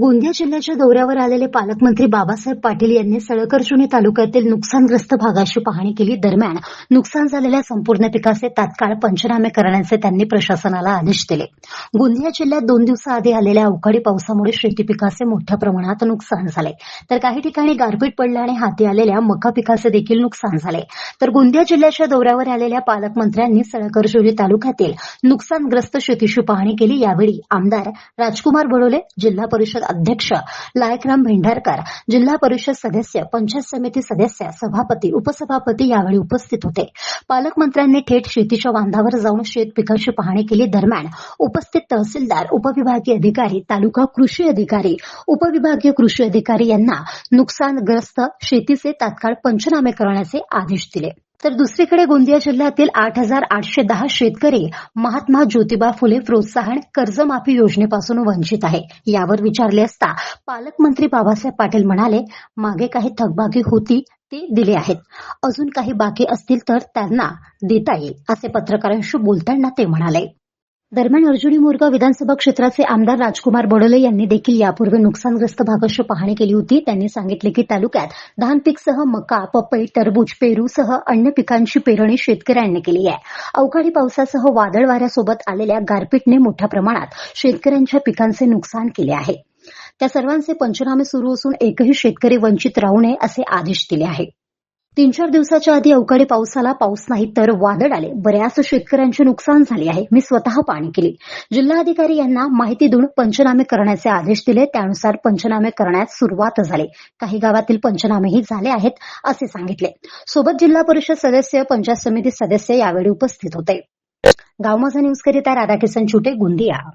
गोंदिया जिल्ह्याच्या दौऱ्यावर आलेले पालकमंत्री बाबासाहेब पाटील यांनी सळकर्जुनी तालुक्यातील नुकसानग्रस्त भागाची पाहणी केली. दरम्यान नुकसान झालेल्या संपूर्ण पिकाचे तात्काळ पंचनामे करण्याचे त्यांनी प्रशासनाला आदेश दिले. गोंदिया जिल्ह्यात दोन दिवसाआधी आलेल्या अवकाळी पावसामुळे शेती पिकाचे मोठ्या प्रमाणात नुकसान झाले. तर काही ठिकाणी गारपीट पडल्याने हाती आलेल्या मका पिकाचे देखील नुकसान झाले. तर गोंदिया जिल्ह्याच्या दौऱ्यावर आलेल्या पालकमंत्र्यांनी सळकर्जुनी तालुक्यातील नुकसानग्रस्त शेतीची पाहणी केली. यावेळी आमदार राजकुमार बडोले जिल्हा परिषद अध्यक्ष लायकराम भेंडारकर जिल्हा परिषद सदस्य पंचायत समिती सदस्य सभापती उपसभापती यावेळी उपस्थित होते. पालकमंत्र्यांनी थेट शेतीच्या बांधावर जाऊन शेत पिकाची पाहणी केली. दरम्यान उपस्थित तहसीलदार उपविभागीय अधिकारी तालुका कृषी अधिकारी उपविभागीय कृषी अधिकारी यांना नुकसानग्रस्त शेतीचे तात्काळ पंचनामे करण्याचे आदेश दिले. तर दुसरीकडे गोंदिया जिल्ह्यातील आठ हजार आठशे दहा शेतकरी महात्मा ज्योतिबा फुले प्रोत्साहन कर्जमाफी योजनेपासून वंचित आहे. यावर विचारले असता पालकमंत्री बाबासाहेब पाटील म्हणाले मागे काही थकबाकी होती ते दिले आहेत. अजून काही बाकी असतील तर त्यांना देता येईल असे पत्रकारांशी बोलताना ते म्हणाले. दरम्यान अर्जुनी मोरगाव विधानसभा क्षेत्राचे आमदार राजकुमार बडोले यांनी देखील यापूर्वी नुकसानग्रस्त भागाची पाहणी केली होती. त्यांनी सांगितले की तालुक्यात धान पीकसह मका पपई टरबूज पेरूसह अन्य पिकांची पेरणी शेतकऱ्यांनी केली आहे. अवकाळी पावसासह वादळ वाऱ्यासोबत आलेल्या गारपीटने मोठ्या प्रमाणात शेतकऱ्यांच्या पिकांचे नुकसान केले आहे. त्या सर्वांचे पंचनामे सुरू असून एकही शेतकरी वंचित राहू नये असे आदेश दिले आहेत. तीन चार दिवसाच्या आधी अवकाळी पावसाला पाऊस नाही तर वादळ आले. बऱ्याच शेतकऱ्यांचे नुकसान झाले आहे. मी स्वतः पाणी केली. जिल्हाधिकारी यांना माहिती देऊन पंचनामे करण्याचे आदेश दिले. त्यानुसार पंचनामे करण्यास सुरुवात झाली. काही गावातील पंचनामेही झाले आहेत असे सांगितले. सोबत जिल्हा परिषद सदस्य पंचायत समिती सदस्य यावेळी उपस्थित होते. गावमाझा न्यूजकरिता राधाकिसन छुटे गोंदिया.